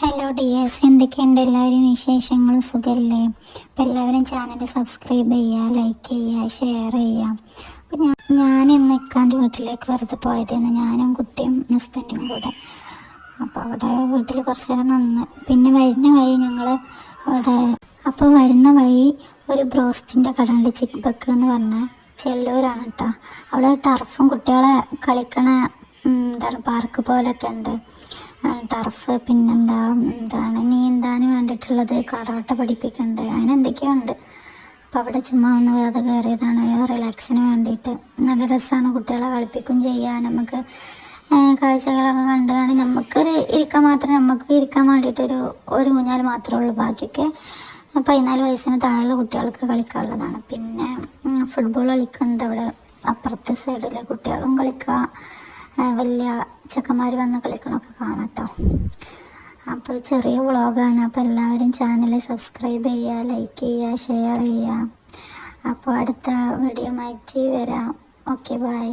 Hello dears എന്തൊക്കെയുണ്ട് എല്ലാവരും വിശേഷങ്ങളും? സുഖമല്ലേ അപ്പം എല്ലാവരും ചാനൽ സബ്സ്ക്രൈബ് ചെയ്യുക ലൈക്ക് ചെയ്യുക ഷെയർ ചെയ്യുക. അപ്പം ഞാൻ ഞാൻ ഇന്ന് ഇക്കാന്റെ വീട്ടിലേക്ക് വെറുതെ പോയതെന്ന് ഞാനും കുട്ടിയും ഹസ്ബൻഡും കൂടെ. അപ്പോൾ അവിടെ വീട്ടിൽ കുറച്ച് നേരം നിന്ന്. പിന്നെ വരുന്ന വഴി ഞങ്ങൾ അവിടെ അപ്പോൾ വരുന്ന വഴി ഒരു ബ്രോസ്റ്റിന്റെ കട ഉണ്ട് ചിക്ക് ബക്ക് എന്ന് പറഞ്ഞ ചെല്ലൂരാണ് കേട്ടോ അവിടെ ടർഫും കുട്ടികളെ കളിക്കണ എന്താണ് പാർക്ക് പോലൊക്കെ ഉണ്ട്. ടർഫ് പിന്നെന്താ എന്താണ് നീന്താൻ വേണ്ടിയിട്ടുള്ളത് കറാട്ട പഠിപ്പിക്കുന്നുണ്ട് അങ്ങനെ എന്തൊക്കെയോ ഉണ്ട് അപ്പോൾ അവിടെ ചുമ്മാ ഒന്ന് വേറെ കയറിയതാണ് റിലാക്സിന് വേണ്ടിയിട്ട് നല്ല രസമാണ് കുട്ടികളെ കളിപ്പിക്കും ചെയ്യാൻ. നമുക്ക് കാഴ്ചകളൊക്കെ കണ്ട് കാണി നമുക്കൊരു ഇരിക്കാൻ മാത്രം നമുക്ക് ഇരിക്കാൻ വേണ്ടിയിട്ടൊരു ഒരു ഊഞ്ഞാൽ മാത്രമേ ഉള്ളൂ. ബാക്കിയൊക്കെ പതിനാല് വയസ്സിന് താഴെയുള്ള കുട്ടികൾക്ക് കളിക്കാനുള്ളതാണ്. പിന്നെ ഫുട്ബോൾ കളിക്കുന്നുണ്ട് അവിടെ. അപ്പുറത്തെ സൈഡിലെ കുട്ടികളും കളിക്കുക വലിയ ചെക്കന്മാർ വന്ന് കളിക്കണമൊക്കെ കാണാം കേട്ടോ അപ്പോൾ ചെറിയ വ്ളോഗാണ്. അപ്പോൾ എല്ലാവരും ചാനൽ സബ്സ്ക്രൈബ് ചെയ്യുക ലൈക്ക് ചെയ്യുക ഷെയർ ചെയ്യുക അപ്പോൾ അടുത്ത വീഡിയോ മാറ്റി വരാം. Okay bye